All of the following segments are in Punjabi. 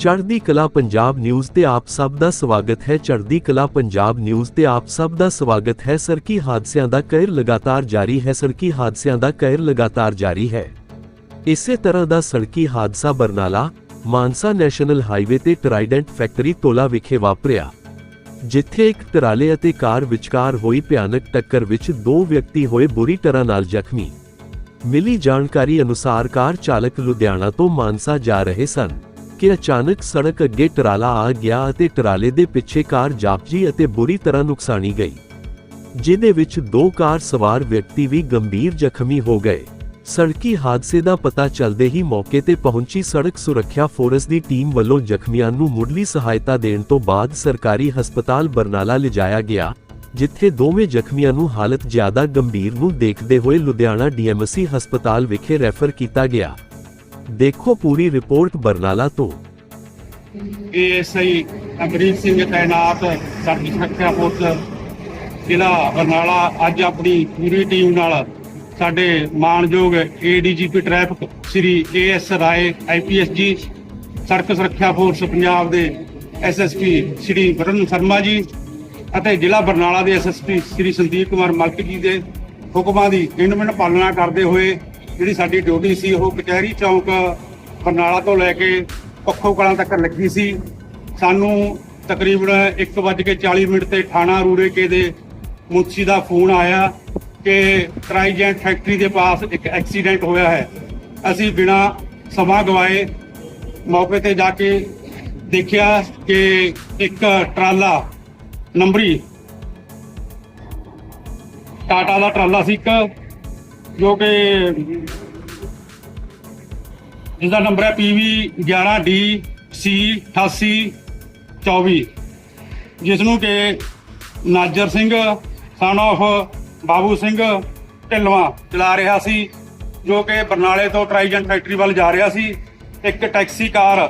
ਚੜ੍ਹਦੀ ਕਲਾ ਪੰਜਾਬ ਨਿਊਜ਼ ਤੇ ਆਪ ਸਭ ਦਾ ਸਵਾਗਤ ਹੈ। ਚੜ੍ਹਦੀ ਕਲਾ ਪੰਜਾਬ ਨਿਊਜ਼ ਤੇ ਆਪ ਸਭ ਦਾ ਸਵਾਗਤ ਹੈ। ਸੜਕੀ ਹਾਦਸਿਆਂ ਦਾ ਕਹਿਰ ਲਗਾਤਾਰ ਜਾਰੀ ਹੈ। ਸੜਕੀ ਹਾਦਸਿਆਂ ਦਾ ਕਹਿਰ ਲਗਾਤਾਰ ਜਾਰੀ ਹੈ। ਇਸੇ ਤਰ੍ਹਾਂ ਦਾ ਸੜਕੀ ਹਾਦਸਾ ਬਰਨਾਲਾ, ਮਾਨਸਾ ਨੈਸ਼ਨਲ ਹਾਈਵੇ ਤੇ ਟਰਾਈਡੈਂਟ ਫੈਕਟਰੀ ਤੋਲਾ ਵਿਖੇ ਵਾਪਰਿਆ। ਜਿੱਥੇ ਇੱਕ ਟਰਾਲੇ ਅਤੇ ਕਾਰ ਵਿਚਕਾਰ ਹੋਈ ਭਿਆਨਕ ਟੱਕਰ ਵਿੱਚ ਦੋ ਵਿਅਕਤੀ ਹੋਏ ਬੁਰੀ ਤਰ੍ਹਾਂ ਨਾਲ ਜ਼ਖਮੀ। ਮਿਲੀ ਜਾਣਕਾਰੀ ਅਨੁਸਾਰ ਕਾਰ ਚਾਲਕ ਲੁਧਿਆਣਾ ਤੋਂ ਮਾਨਸਾ ਜਾ ਰਹੇ ਸਨ। ਕਿ ਅਚਾਨਕ ਸੜਕ ਅੱਗੇ ਟਰਾਲਾ ਆ ਗਿਆ ਅਤੇ ਟਰਾਲੇ ਦੇ ਪਿੱਛੇ ਕਾਰ ਜਾਪਜੀ ਅਤੇ ਬੁਰੀ ਤਰ੍ਹਾਂ ਨੁਕਸਾਨੀ ਗਈ, ਜਿਹਦੇ ਵਿੱਚ ਦੋ ਕਾਰ ਸਵਾਰ ਵਿਅਕਤੀ ਵੀ ਗੰਭੀਰ ਜ਼ਖਮੀ ਹੋ ਗਏ। ਸੜਕੀ ਹਾਦਸੇ ਦਾ ਪਤਾ ਚੱਲਦੇ ਹੀ ਮੌਕੇ ਤੇ ਪਹੁੰਚੀ ਸੜਕ ਸੁਰੱਖਿਆ ਫੋਰਸ ਦੀ ਟੀਮ ਵੱਲੋਂ ਜ਼ਖਮੀਆਂ ਨੂੰ ਮੁੱਢਲੀ ਸਹਾਇਤਾ ਦੇਣ ਤੋਂ ਬਾਅਦ ਸਰਕਾਰੀ ਹਸਪਤਾਲ ਬਰਨਾਲਾ ਲਿਜਾਇਆ ਗਿਆ, ਜਿੱਥੇ ਦੋਵੇਂ ਜ਼ਖਮੀਆਂ ਨੂੰ ਹਾਲਤ ਜ਼ਿਆਦਾ ਗੰਭੀਰ ਨੂੰ ਦੇਖਦੇ ਹੋਏ ਲੁਧਿਆਣਾ ਡੀਐਮਸੀ ਹਸਪਤਾਲ ਵਿਖੇ ਰੈਫਰ ਕੀਤਾ ਗਿਆ। ਦੇਖੋ ਪੂਰੀ ਰਿਪੋਰਟ ਬਰਨਾਲਾ ਤੋਂ। ਏਐਸਆਈ ਅਮਰੀਕ ਸਿੰਘ ਤਾਇਨਾਤ ਸਾਡੀ ਸੁਰੱਖਿਆ ਫੋਰਸ ਜ਼ਿਲ੍ਹਾ ਬਰਨਾਲਾ ਅੱਜ ਆਪਣੀ ਪੂਰੀ ਟੀਮ ਨਾਲ ਸਾਡੇ ਮਾਨਯੋਗ ADGP traffic Shri AS Rai IPS ji ਸੜਕ ਸੁਰੱਖਿਆ ਫੋਰਸ ਪੰਜਾਬ ਦੇ ਐਸਐਸਪੀ ਸ੍ਰੀ ਵਰਨ ਸ਼ਰਮਾ ਜੀ ਅਤੇ ਜ਼ਿਲ੍ਹਾ ਬਰਨਾਲਾ ਦੇ ਐਸਐਸਪੀ ਸ੍ਰੀ ਸੰਦੀਪ ਕੁਮਾਰ ਮਲਕ ਜੀ ਦੇ ਹੁਕਮਾਂ ਦੀ ਇਨਮਿੰਟ ਪਾਲਣਾ ਕਰਦੇ ਹੋਏ ਜਿਹੜੀ ਸਾਡੀ ਡਿਊਟੀ ਸੀ, ਉਹ ਕਚਹਿਰੀ ਚੌਂਕ ਬਰਨਾਲਾ ਤੋਂ ਲੈ ਕੇ ਪੱਖੋ ਕਲਾਂ ਤੱਕ ਲੱਗੀ ਸੀ। ਸਾਨੂੰ ਤਕਰੀਬਨ 1:40 ਮਿੰਟ ਤੇ ਥਾਣਾ ਰੂਰੇਕੇ ਦੇ ਮੁਨਸ਼ੀ ਦਾ ਫੋਨ ਆਇਆ ਕਿ ਟਰਾਈਜੈਂਟ ਫੈਕਟਰੀ ਦੇ ਪਾਸ ਇੱਕ ਐਕਸੀਡੈਂਟ ਹੋਇਆ ਹੈ। ਅਸੀਂ ਬਿਨਾ ਸਮਾਂ ਗਵਾਏ ਮੌਕੇ ਤੇ ਜਾ ਕੇ ਦੇਖਿਆ ਕਿ ਇੱਕ ਟਰਾਲਾ, ਨੰਬਰੀ, ਟਾਟਾ ਦਾ ਟਰਾਲਾ ਸੀ, ਇੱਕ ਜੋ ਕਿ ਜਿਹਦਾ ਨੰਬਰ ਹੈ PV 11D C 8824 ਜਿਸ ਨੂੰ ਕਿ ਨਾਜਰ ਸਿੰਘ ਸਨ of ਬਾਬੂ ਸਿੰਘ ਢਿੱਲਵਾਂ ਚਲਾ ਰਿਹਾ ਸੀ, ਜੋ ਕਿ ਬਰਨਾਲੇ ਤੋਂ ਟਰਾਈਜੈਂਟ ਫੈਕਟਰੀ ਵੱਲ ਜਾ ਰਿਹਾ ਸੀ। ਇੱਕ ਟੈਕਸੀ ਕਾਰ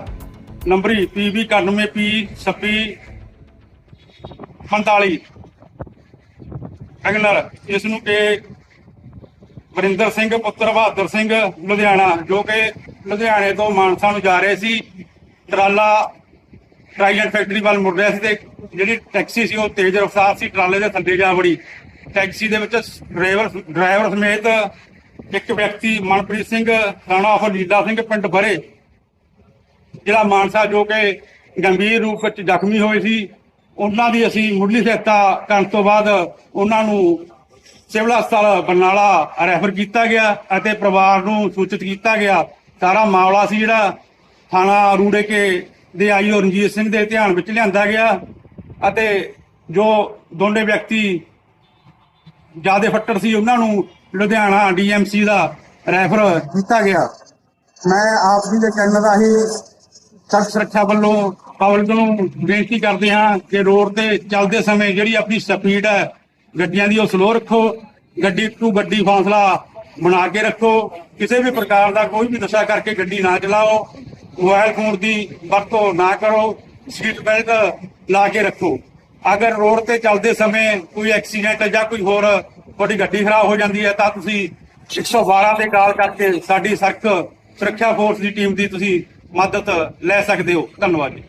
ਨੰਬਰੀ PV 91P 26 45 ਅਗਨਰ ਇਸ ਨੂੰ ਕਿ ਵਰਿੰਦਰ ਸਿੰਘ, ਪੁੱਤਰ ਬਹਾਦਰ ਸਿੰਘ, ਲੁਧਿਆਣਾ, ਜੋ ਕਿ ਲੁਧਿਆਣੇ ਤੋਂ ਮਾਨਸਾ ਨੂੰ ਜਾ ਰਹੇ ਸੀ। ਟਰਾਲਾ ਟਰਾਈਡੈਂਟ ਫੈਕਟਰੀ ਵੱਲ ਮੁੜ ਰਿਹਾ ਸੀ ਤੇ ਜਿਹੜੀ ਟੈਕਸੀ ਸੀ, ਉਹ ਤੇਜ਼ ਰਫ਼ਤਾਰ ਸੀ, ਟਰਾਲੇ ਦੇ ਥੱਲੇ ਜਾ ਵੜੀ। ਟੈਕਸੀ ਦੇ ਵਿੱਚ ਡਰਾਈਵਰ ਡਰਾਈਵਰ ਸਮੇਤ ਇੱਕ ਵਿਅਕਤੀ ਮਨਪ੍ਰੀਤ ਸਿੰਘ ਰਾਣਾ ਆਫ ਲੀਲਾ ਸਿੰਘ, ਪਿੰਡ ਬਰੇ ਜਿਹੜਾ ਮਾਨਸਾ, ਜੋ ਕਿ ਗੰਭੀਰ ਰੂਪ ਵਿੱਚ ਜ਼ਖਮੀ ਹੋਏ ਸੀ। ਉਹਨਾਂ ਦੀ ਅਸੀਂ ਮੁੱਢਲੀ ਸਹਾਇਤਾ ਕਰਨ ਤੋਂ ਬਾਅਦ ਉਹਨਾਂ ਨੂੰ ਸਿਵਲ ਹਸਪਤਾਲ ਬਰਨਾਲਾ ਰੈਫਰ ਕੀਤਾ ਗਿਆ ਅਤੇ ਪਰਿਵਾਰ ਨੂੰ ਸੂਚਿਤ ਕੀਤਾ ਗਿਆ। ਸਾਰਾ ਮਾਮਲਾ ਸੀ ਜਿਹੜਾ ਥਾਣਾ ਰੂੜੇ ਕੇ ਦੇ ਆਈਓ ਰਣਜੀਤ ਸਿੰਘ ਦੇ ਧਿਆਨ ਵਿੱਚ ਲਿਆਂਦਾ ਗਿਆ ਅਤੇ ਜੋ ਦੋਨੇ ਵਿਅਕਤੀ ਜਿਆਦੇ ਫੱਟੜ ਸੀ ਉਹਨਾਂ ਨੂੰ ਲੁਧਿਆਣਾ ਡੀਐਮਸੀ ਦਾ ਰੈਫਰ ਕੀਤਾ ਗਿਆ। ਮੈਂ ਆਪ ਜੀ ਦੇ ਕਹਿਣ ਰਾਹੀਂ ਸੜਕ ਸੁਰੱਖਿਆ ਵੱਲੋਂ ਪਬਲਿਕ ਨੂੰ ਬੇਨਤੀ ਕਰਦੇ ਹਾਂ ਕਿ ਰੋਡ ਤੇ ਚੱਲਦੇ ਸਮੇਂ ਜਿਹੜੀ ਆਪਣੀ ਸਪੀਡ ਹੈ ਗੱਡੀਆਂ ਦੀ ਉਹ ਸਲੋ ਰੱਖੋ, ਗੱਡੀ ਟੂ ਗੱਡੀ ਫਾਸਲਾ ਬਣਾ ਕੇ ਰੱਖੋ, ਕਿਸੇ ਵੀ ਪ੍ਰਕਾਰ ਦਾ ਕੋਈ ਵੀ ਨਸ਼ਾ ਕਰਕੇ ਗੱਡੀ ਨਾ ਚਲਾਓ ਮੋਬਾਈਲ ਫੋਨ ਦੀ ਵਰਤੋਂ ਨਾ ਕਰੋ ਸੀਟ ਬੈਲਟ ਲਾ ਕੇ ਰੱਖੋ। ਅਗਰ ਰੋਡ ਤੇ ਚੱਲਦੇ ਸਮੇਂ ਕੋਈ ਐਕਸੀਡੈਂਟ ਜਾਂ ਕੋਈ ਹੋਰ ਤੁਹਾਡੀ ਗੱਡੀ ਖਰਾਬ ਹੋ ਜਾਂਦੀ ਹੈ, ਤਾਂ ਤੁਸੀਂ 112 ਤੇ ਕਾਲ ਕਰਕੇ ਸਾਡੀ ਸੜਕ ਸੁਰੱਖਿਆ ਫੋਰਸ ਦੀ ਟੀਮ ਦੀ ਤੁਸੀਂ ਮਦਦ ਲੈ ਸਕਦੇ ਹੋ। ਧੰਨਵਾਦ ਜੀ।